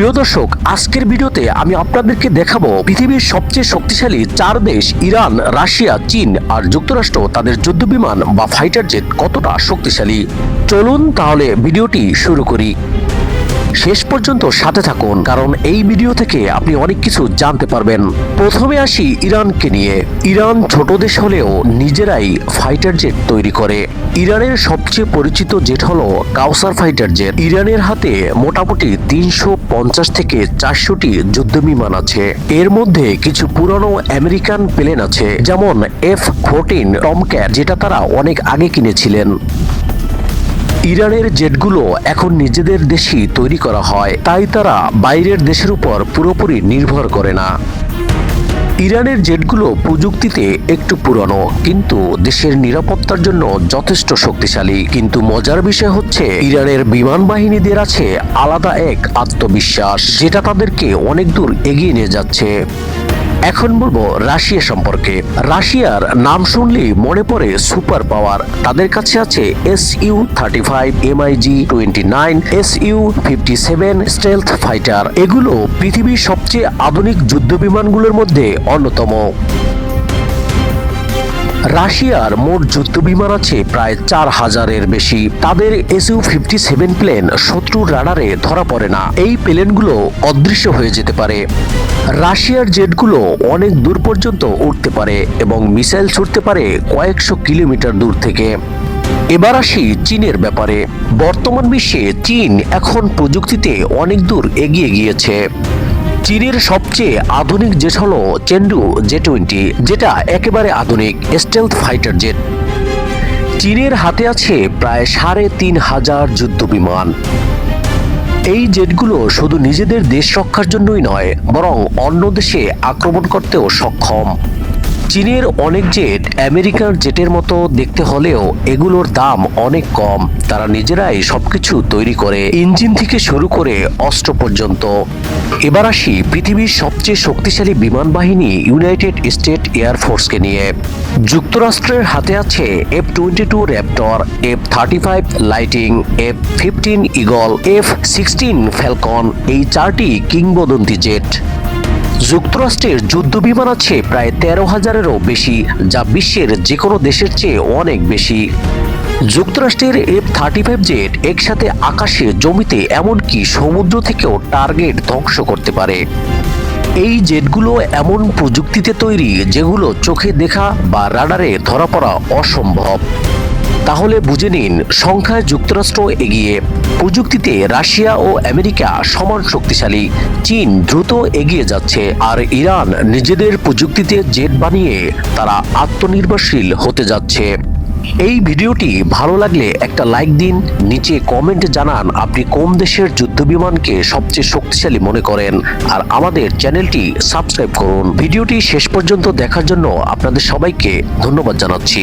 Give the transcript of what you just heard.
প্রিয় দর্শক, আজকের ভিডিওতে আমি আপনাদেরকে দেখাবো পৃথিবীর সবচেয়ে শক্তিশালী চার দেশ, ইরান, রাশিয়া, চীন আর যুক্তরাষ্ট্র তাদের যুদ্ধবিমান বা ফাইটার জেট কতটা শক্তিশালী। চলুন তাহলে ভিডিওটি শুরু করি। শেষ পর্যন্ত সাথে থাকুন, কারণ এই ভিডিও থেকে আপনি অনেক কিছু জানতে পারবেন। প্রথমে আসি ইরানকে নিয়ে। ইরান ছোট দেশ হলেও নিজেরাই ফাইটার জেট তৈরি করে। ইরানের সবচেয়ে পরিচিত জেট হলো কাউসার ফাইটার জেট ইরানের হাতে মোটামুটি তিনশো পঞ্চাশ থেকে চারশোটি যুদ্ধ বিমান আছে। এর মধ্যে কিছু পুরনো আমেরিকান প্লেন আছে, যেমন এফ ফোরটিন টমক্যাট যেটা তারা অনেক আগে কিনেছিলেন। ইরানের জেটগুলো এখন নিজেদের দেশেই তৈরি করা হয়। তাই তারা বাইরের দেশের উপর পুরোপুরি নির্ভর করে না। ইরানের জেটগুলো প্রযুক্তিতে একটু পুরনো, কিন্তু দেশের নিরাপত্তার জন্য যথেষ্ট শক্তিশালী। কিন্তু মজার বিষয় হচ্ছে, ইরানের বিমান বাহিনীদের আছে আলাদা এক আত্মবিশ্বাস, যেটা তাদেরকে অনেক দূর এগিয়ে নিয়ে যাচ্ছে। এখন বলব রাশিয়া সম্পর্কে। রাশিয়ার নাম শুনলেই মনে পড়ে সুপার পাওয়ার। তাদের কাছে আছে S U thirty five MiG twenty nine S U fifty seven stealth fighter. এগুলো পৃথিবীর সবচেয়ে আধুনিক যুদ্ধ বিমানগুলোর মধ্যে অন্যতম। রাশিয়ার মোট যুদ্ধ বিমান আছে প্রায় চার হাজারের বেশি। তাদের এসইউ ফিফটি সেভেন প্লেন শত্রুর রাডারে ধরা পড়ে না। এই প্লেনগুলো অদৃশ্য হয়ে যেতে পারে। রাশিয়ার জেটগুলো অনেক দূর পর্যন্ত উঠতে পারে এবং মিসাইল ছুটতে পারে কয়েকশো কিলোমিটার দূর থেকে। এবার আসি চীনের ব্যাপারে। বর্তমান বিশ্বে চীন এখন প্রযুক্তিতে অনেক দূর এগিয়ে গিয়েছে। চীনের সবচেয়ে আধুনিক জেট হল চেন্ডু জে টোয়েন্টি, যেটা একেবারে আধুনিক স্টেলথ ফাইটার জেট। চীনের হাতে আছে প্রায় সাড়ে তিন হাজার যুদ্ধ বিমান। এই জেটগুলো শুধু নিজেদের দেশ রক্ষার জন্যই নয়, বরং অন্য দেশে আক্রমণ করতেও সক্ষম। চীনের অনেক জেট আমেরিকার জেটের মতো দেখতে হলেও এগুলোর দাম অনেক কম। তারা নিজেরাই সবকিছু তৈরি করে, ইঞ্জিন থেকে শুরু করে অস্ত্র পর্যন্ত। এবার আসি পৃথিবীর সবচেয়ে শক্তিশালী বিমান বাহিনী ইউনাইটেড স্টেট এয়ারফোর্সকে নিয়ে। যুক্তরাষ্ট্রের হাতে আছে F twenty two raptor, F thirty five lightning, F fifteen eagle, F sixteen falcon, এই চারটি কিংবদন্তি জেট। যুক্তরাষ্ট্রের যুদ্ধ বিমান আছে প্রায় তেরো হাজারেরও বেশি, যা বিশ্বের যে কোনো দেশের চেয়ে অনেক বেশি। যুক্তরাষ্ট্রের এফ থার্টি ফাইভ জেট একসাথে আকাশে জমিতে এমনকি সমুদ্র থেকেও টার্গেট ধ্বংস করতে পারে। এই জেটগুলো এমন প্রযুক্তিতে তৈরি যেগুলো চোখে দেখা বা রাডারে ধরা পড়া অসম্ভব। তাহলে বুঝে নিন সংখ্যায় যুক্তরাষ্ট্র এগিয়ে। প্রযুক্তিতে রাশিয়া ও আমেরিকা সমান শক্তিশালী। চীন দ্রুত এগিয়ে যাচ্ছে আর ইরান নিজেদের প্রযুক্তিতে জেট বানিয়ে তারা আত্মনির্ভরশীল হতে যাচ্ছে। এই ভিডিওটি ভালো লাগলে একটা লাইক দিন, নিচে কমেন্টে জানান আপনি কোন দেশের যুদ্ধবিমানকে সবচেয়ে শক্তিশালী মনে করেন। আর আমাদের চ্যানেলটি সাবস্ক্রাইব করুন। ভিডিওটি শেষ পর্যন্ত দেখার জন্য আপনাদের সবাইকে ধন্যবাদ জানাচ্ছি।